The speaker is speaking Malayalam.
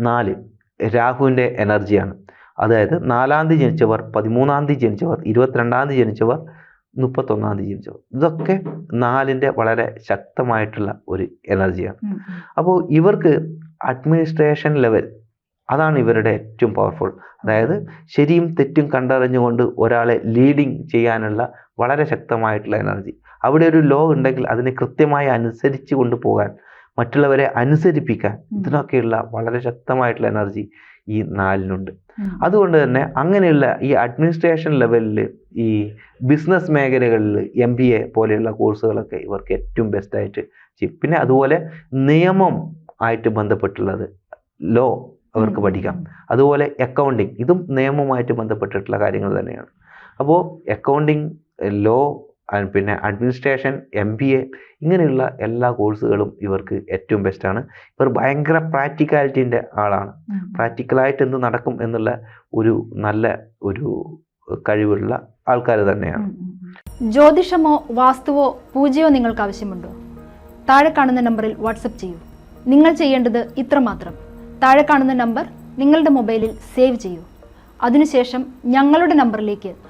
നാല് രാഹുവിന്റെ എനർജിയാണ്. അതായത് നാലാം തീയതി ജനിച്ചവർ പതിമൂന്നാം തീയതി ജനിച്ചവർ ഇരുപത്തിരണ്ടാം തീയതി ജനിച്ചവർ മുപ്പത്തൊന്നാം തീയതി ജനിച്ചവർ. ഇതൊക്കെ നാലിന്റെ വളരെ ശക്തമായിട്ടുള്ള ഒരു എനർജിയാണ്. അപ്പോൾ ഇവർക്ക് അഡ്മിനിസ്ട്രേഷൻ ലെവൽ അതാണ് ഇവരുടെ ഏറ്റവും പവർഫുൾ. അതായത് ശരിയും തെറ്റും കണ്ടറിഞ്ഞുകൊണ്ട് ഒരാളെ ലീഡിങ് ചെയ്യാനുള്ള വളരെ ശക്തമായിട്ടുള്ള എനർജി. അവിടെ ഒരു ലോ ഉണ്ടെങ്കിൽ അതിനെ കൃത്യമായി അനുസരിച്ച് കൊണ്ടുപോകാൻ മറ്റുള്ളവരെ അനുസരിപ്പിക്കാൻ. ഇതിനൊക്കെയുള്ള വളരെ ശക്തമായിട്ടുള്ള എനർജി ഈ നാലിനുണ്ട്. അതുകൊണ്ട് തന്നെ അങ്ങനെയുള്ള ഈ അഡ്മിനിസ്ട്രേഷൻ ലെവലിൽ ഈ ബിസിനസ് മേഖലകളിൽ എം ബി എ പോലെയുള്ള കോഴ്സുകളൊക്കെ ഇവർക്ക് ഏറ്റവും ബെസ്റ്റായിട്ട് ചെയ്യും. പിന്നെ അതുപോലെ നിയമം ആയിട്ട് ബന്ധപ്പെട്ടുള്ളത് ലോ അവർക്ക് പഠിക്കാം. അതുപോലെ അക്കൗണ്ടിങ് ഇതും നിയമവുമായിട്ട് ബന്ധപ്പെട്ടിട്ടുള്ള കാര്യങ്ങൾ തന്നെയാണ്. അപ്പോൾ അക്കൗണ്ടിങ് ലോ പിന്നെ അഡ്മിനിസ്ട്രേഷൻ എം ബി എ ഇങ്ങനെയുള്ള എല്ലാ കോഴ്സുകളും ഇവർക്ക് ഏറ്റവും ബെസ്റ്റാണ് ഇവർ ഭയങ്കര പ്രാക്ടിക്കാലിറ്റീന്റെ ആളാണ്. പ്രാക്ടിക്കലായിട്ട് എന്ത് നടക്കും എന്നുള്ള ഒരു നല്ല ഒരു കഴിവുള്ള ആൾക്കാർ തന്നെയാണ്. ജ്യോതിഷമോ വാസ്തുവോ പൂജയോ നിങ്ങൾക്ക് ആവശ്യമുണ്ടോ? താഴെ കാണുന്ന നമ്പറിൽ വാട്സപ്പ് ചെയ്യൂ. നിങ്ങൾ ചെയ്യേണ്ടത് ഇത്രമാത്രം. താഴെ കാണുന്ന നമ്പർ നിങ്ങളുടെ മൊബൈലിൽ സേവ് ചെയ്യൂ. അതിനുശേഷം ഞങ്ങളുടെ നമ്പറിലേക്ക്